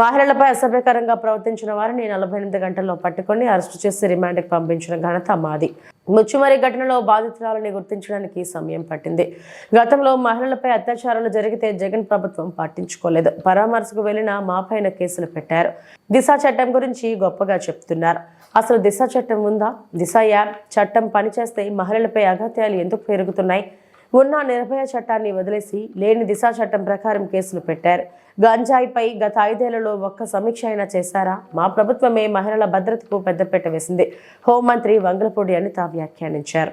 మహిళలపై అసభ్యకరంగా ప్రవర్తించిన వారిని నలభై ఎనిమిది గంటల్లో పట్టుకొని అరెస్టు చేసి రిమాండ్కి పంపించిన ఘనత మాది. ముచ్చుమరి ఘటనలో బాధితురాలని గుర్తించడానికి సమయం పట్టింది. గతంలో మహిళలపై అత్యాచారాలు జరిగితే జగన్ ప్రభుత్వం పట్టించుకోలేదు. పరామర్శకు వెళ్ళిన మాపైన కేసులు పెట్టారు. దిశ చట్టం గురించి గొప్పగా చెప్తున్నారు. అసలు దిశ చట్టం ఉందా? దిశ యాప్ చట్టం పనిచేస్తే మహిళలపై అగత్యాలు ఎందుకు పెరుగుతున్నాయి? ఉన్న నిర్భయ చట్టాన్ని వదిలేసి లేని దిశా చట్టం ప్రకారం కేసులు పెట్టారు. గంజాయిపై గత ఐదేళ్ళలో ఒక్క సమీక్ష అయినా చేశారా? మా ప్రభుత్వమే మహిళల భద్రతకు పెద్దపీట వేసింది హోంమంత్రి వంగలపూడి అనిత వ్యాఖ్యానించారు.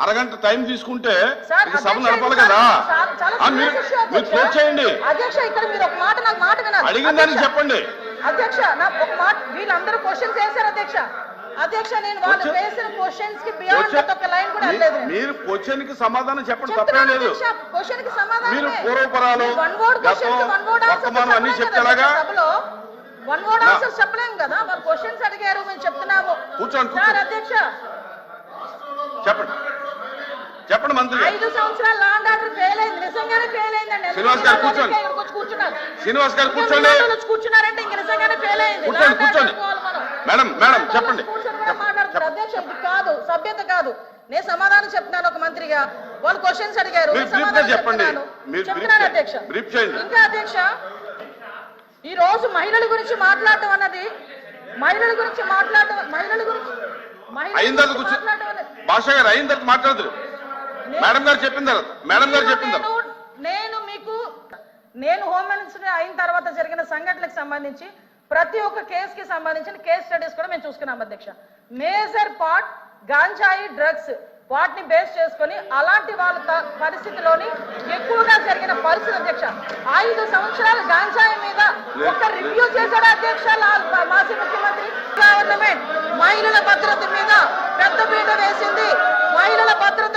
అరగంట టైం తీసుకుంటే సభ నడపాలి కదా? మీరు. క్లోజ్ చేయండి. అధ్యక్ష ఇక్కడ మీరు ఒక మాట నాకు మాట అడిగిన దానికి చెప్పండి. అధ్యక్ష నాకు ఒక మాట వీళ్ళందరూ క్వశ్చన్స్ వేశారు అధ్యక్ష. అధ్యక్ష నేను వాళ్ళు Question- వేసిన క్వశ్చన్స్కి బియాండ్ Question- ఒక లైన్ కూడా నేను. మీరు క్వశ్చన్కి సమాధానం చెప్పండి తప్పేం లేదు. కి సమాధానమే. మీరు పూర్వపరాలు, answer వర్తమానం అన్నీ చెప్పలేం చెప్తే కదా ఎలాగా? సభలో. వన్ వర్డ్ నా- ఆన్సర్ చెప్పలేం కదా? వాళ్ళు క్వశ్చన్స్ అడిగారు మేము చెప్తున్నాము. కూర్చోండి, సార్. అధ్యక్ష. చెప్పండి. చెప్పండి మంత్రి ఐదు సంవత్సరాలు లాండ్ ఆర్డర్ ఫెయిల్ అయింది. నిజంగానే ఫెయిల్ అయిందండి. శ్రీనివాస్ గారు కూర్చోండి. శ్రీనివాస్ గారు కూర్చోండి. వినోదాలు వచ్చి కూర్చున్నారంటే ఇంక నిజంగానే ఫెయిల్ అయింది. కూర్చోండి కూర్చోండి. మేడం మేడం చెప్పండి. అధ్యక్ష ఇది కాదు. సభ్యత కాదు. నేను సమాధానం చెప్తున్నాను ఒక మంత్రిగా. వాళ్ళు క్వశ్చన్స్ అడిగారు. చెప్పండి. చెప్తున్నాను. అధ్యక్ష. ఇంకా అధ్యక్ష ఈ రోజు మహిళల గురించి మాట్లాడటం అన్నది మహిళల గురించి మాట్లాడటం మహిళల గురించి మహిళల మాట్లాడటం అనేది- భాష గారు అయిన తర్వాత మాట్లాడదురు మేడం గారు చెప్పిన తర్వాత మేడం గారు చెప్పిన తర్వాత. నేను- మీకు నేను హోమ్ మినిస్టర్ అయిన తర్వాత జరిగిన సంఘటనలకు సంబంధించి ప్రతి ఒక్క కేసుకి సంబంధించిన కేస్ స్టడీస్ కూడా మేము చూసుకున్నాం అధ్యక్ష. మేజర్ పార్ట్ గాంజాయి డ్రగ్స్ వాటిని బేస్ చేసుకొని అలాంటి వాళ్ళ పరిస్థితిలోని ఎక్కువగా జరిగిన పరిస్థితి అధ్యక్ష. ఐదు సంవత్సరాలు గాంజాయి మీద ఒక రివ్యూ చేశాడు అధ్యక్ష మాజీ ముఖ్యమంత్రి? గవర్నమెంట్ మహిళల భద్రత మీద పెద్ద పీట వేసింది. మహిళల భద్రత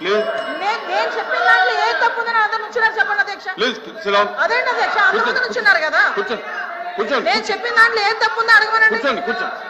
ప్లీజ్. నే- నేను చెప్పిన దాంట్లో ఏ తప్పు ఉందని అందరు నుంచున్నారు చెప్పండి అధ్యక్ష. ప్లీజ్ సిలాన్ అదేంటి అధ్యక్ష? అందరూ. నుంచున్నారు కదా. కూర్చోండి. కూర్చోండి. నేను చెప్పిన దాంట్లో ఏ తప్పు ఉందో అడగమనండి. కూర్చోండి కూర్చోండి.